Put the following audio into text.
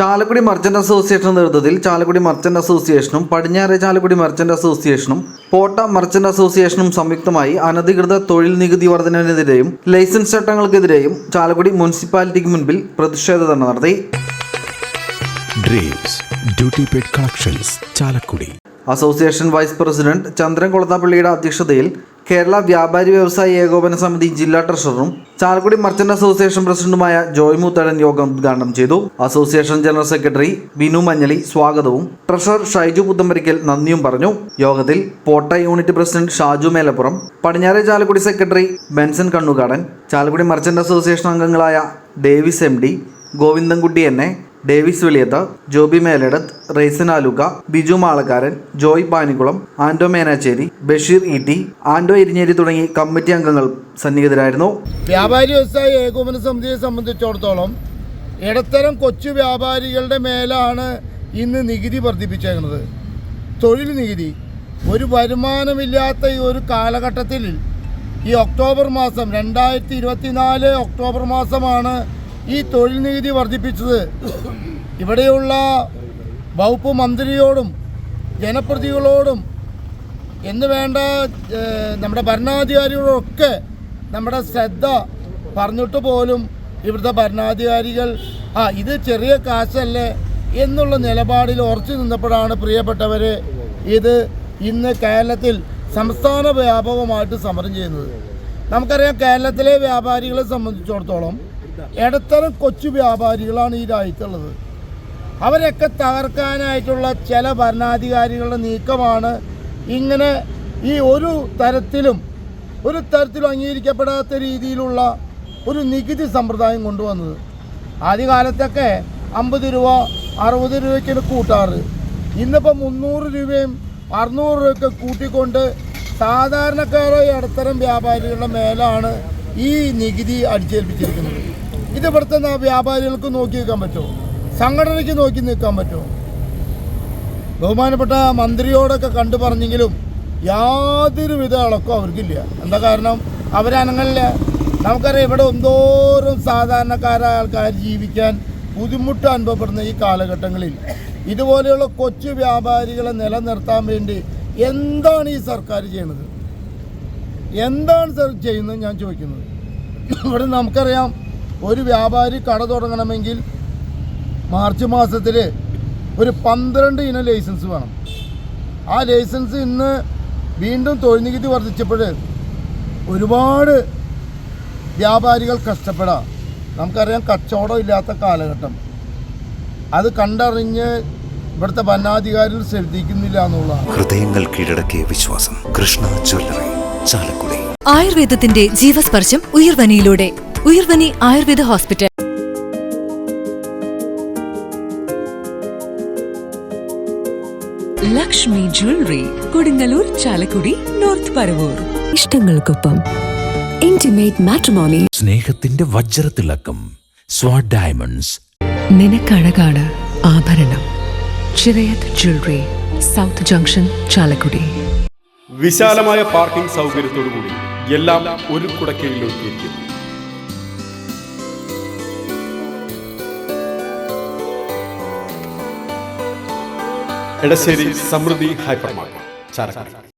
Chalakudy merchant association നേതൃത്വത്തിൽ Chalakudy merchant അസോസിയേഷനും പടിഞ്ഞാറെ ചാലക്കുടി മർച്ചന്റ് അസോസിയേഷനും പോട്ട മർച്ചന്റ് അസോസിയേഷനും സംയുക്തമായി അനധികൃത തൊഴിൽ നികുതി വർധനവിനെതിരെയും ലൈസൻസ് ചട്ടങ്ങൾക്കെതിരെയും ചാലക്കുടി മുനിസിപ്പാലിറ്റിക്ക് മുൻപിൽ പ്രതിഷേധ ധർണ നടത്തി. Duty collections Chalakudy. Association vice president Chandran കൊളത്താപ്പള്ളിയുടെ അധ്യക്ഷതയിൽ കേരള വ്യാപാരി വ്യവസായി ഏകോപന സമിതി ജില്ലാ ട്രഷററും ചാലക്കുടി മർച്ചന്റ് അസോസിയേഷൻ പ്രസിഡന്റുമായ ജോയ് മൂത്തടൻ യോഗം ഉദ്ഘാടനം ചെയ്തു. Association general secretary Vinu Manjali സ്വാഗതവും. ട്രഷറർ ഷൈജു പുത്തമ്പരിക്കൽ നന്ദിയും പറഞ്ഞു. യോഗത്തിൽ പോട്ട യൂണിറ്റ് പ്രസിഡന്റ് ഷാജു മേലപ്പുറം പടിഞ്ഞാറെ Chalakudy secretary Benson Kannukadan Chalakudy merchant association അംഗങ്ങളായ ഡേവിസ് എം ഡി ഗോവിന്ദൻകുട്ടി എന്നെ Davis Veliyath Joby Meladath Raison Aluka Biju Malakkaran Joy Panikulam Ando Menachery Basheer E T Ando Irinjery തുടങ്ങി committee അംഗങ്ങൾ സന്നിഹിതരായിരുന്നു. വ്യാപാരി വ്യവസായ ഏകോപന സമിതിയെ സംബന്ധിച്ചിടത്തോളം ഇടത്തരം കൊച്ചു വ്യാപാരികളുടെ മേലാണ് ഇന്ന് നികുതി വർദ്ധിപ്പിച്ചേക്കുന്നത്. തൊഴിൽ നികുതി ഒരു വരുമാനമില്ലാത്ത ഈ ഒരു കാലഘട്ടത്തിൽ ഈ ഒക്ടോബർ മാസം രണ്ടായിരത്തി ഇരുപത്തിനാല് ഒക്ടോബർ മാസമാണ് ഈ തൊഴിൽ നികുതി വർദ്ധിപ്പിച്ചത് ഇവിടെയുള്ള വകുപ്പ് മന്ത്രിയോടും ജനപ്രതികളോടും എന്ന് വേണ്ട നമ്മുടെ ഭരണാധികാരികളൊക്കെ നമ്മുടെ ശ്രദ്ധ പറഞ്ഞിട്ട് പോലും ഇവിടുത്തെ ഭരണാധികാരികൾ ആ ഇത് ചെറിയ കാശല്ലേ എന്നുള്ള നിലപാടിൽ ഉറച്ചു നിന്നപ്പോഴാണ് പ്രിയപ്പെട്ടവർ ഇത് ഇന്ന് കേരളത്തിൽ സംസ്ഥാന വ്യാപകമായിട്ട് സമരം ചെയ്യുന്നത്. നമുക്കറിയാം കേരളത്തിലെ വ്യാപാരികളെ സംബന്ധിച്ചിടത്തോളം ഇടത്തരം കൊച്ചു വ്യാപാരികളാണ് ഈ രാജ്യത്തുള്ളത്. അവരൊക്കെ തകർക്കാനായിട്ടുള്ള ചില ഭരണാധികാരികളുടെ നീക്കമാണ് ഇങ്ങനെ ഈ ഒരു തരത്തിലും ഒരു തരത്തിലും അംഗീകരിക്കപ്പെടാത്ത രീതിയിലുള്ള ഒരു നികുതി സമ്പ്രദായം കൊണ്ടുവന്നത്. ആദ്യകാലത്തൊക്കെ അമ്പത് രൂപ അറുപത് രൂപയ്ക്കാണ് കൂട്ടാറ്. ഇന്നിപ്പോൾ മുന്നൂറ് രൂപയും അറുന്നൂറ് രൂപയൊക്കെ കൂട്ടിക്കൊണ്ട് സാധാരണക്കാരോ ഇടത്തരം വ്യാപാരികളുടെ മേലാണ് ഈ നികുതി അടിച്ചേൽപ്പിച്ചിരിക്കുന്നത്. ഇത് ഇവിടുത്തെ വ്യാപാരികൾക്ക് നോക്കി നിൽക്കാൻ പറ്റുമോ? സംഘടനയ്ക്ക് നോക്കി നിൽക്കാൻ പറ്റുമോ? ബഹുമാനപ്പെട്ട മന്ത്രിയോടൊക്കെ കണ്ടു പറഞ്ഞെങ്കിലും യാതൊരുവിധ അളക്കും അവർക്കില്ല. എന്താ കാരണം? അവരനങ്ങളില്ല നമുക്കറിയാം ഇവിടെ എന്തോരം സാധാരണക്കാരായ ആൾക്കാർ ജീവിക്കാൻ ബുദ്ധിമുട്ട് അനുഭവപ്പെടുന്ന ഈ കാലഘട്ടങ്ങളിൽ. ഇതുപോലെയുള്ള കൊച്ചു വ്യാപാരികളെ നിലനിർത്താൻ വേണ്ടി എന്താണ് ഈ സർക്കാർ ചെയ്യുന്നത് എന്താണ് സർ ചെയ്യുന്നത് ഞാൻ ചോദിക്കുന്നത്. ഇവിടെ നമുക്കറിയാം ഒരു വ്യാപാരി കട തുടങ്ങണമെങ്കിൽ മാർച്ച് മാസത്തിൽ ഒരു പന്ത്രണ്ട് ഇനം ലൈസൻസ് വേണം. ആ ലൈസൻസ് ഇന്ന് വീണ്ടും തൊഴിൽ നികുതി വർദ്ധിച്ചപ്പോൾ ഒരുപാട് വ്യാപാരികൾ കഷ്ടപ്പെടാം. നമുക്കറിയാം കച്ചവടം ഇല്ലാത്ത കാലഘട്ടം. അത് കണ്ടറിഞ്ഞ് ഇവിടുത്തെ ഭരണാധികാരികൾ ശ്രദ്ധിക്കുന്നില്ല എന്നുള്ളതാണ്. ഹൃദയങ്ങൾ കീഴടക്കിയ വിശ്വാസം. കൃഷ്ണ ജ്വല്ലറി ചാലക്കുടി. ആയുർവേദത്തിന്റെ ജീവസ്പർശം ഉയർവനിയിലൂടെ. Uyarvani Ayurveda hospital. Lakshmi jewellery Kodungallur Chalakudy north Paravur. ഇഷ്ടങ്ങൾക്കൊപ്പം intimate matrimony സ്നേഹത്തിന്റെ വജ്രത്തിളക്കം സ്വാഡ് ഡയമണ്ട്സ് നിനക്കഴകാണ് ആഭരണം. Chirayath jewellery south junction Chalakudy. വിശാലമായ പാർക്കിംഗ് സൗകര്യത്തോടുകൂടി എല്ലാം ഒരു കുടക്കീഴിൽ എടശ്ശേരി സമൃദ്ധി ഹൈപ്പർ മാർക്കറ്റ് ചാലക്കുടി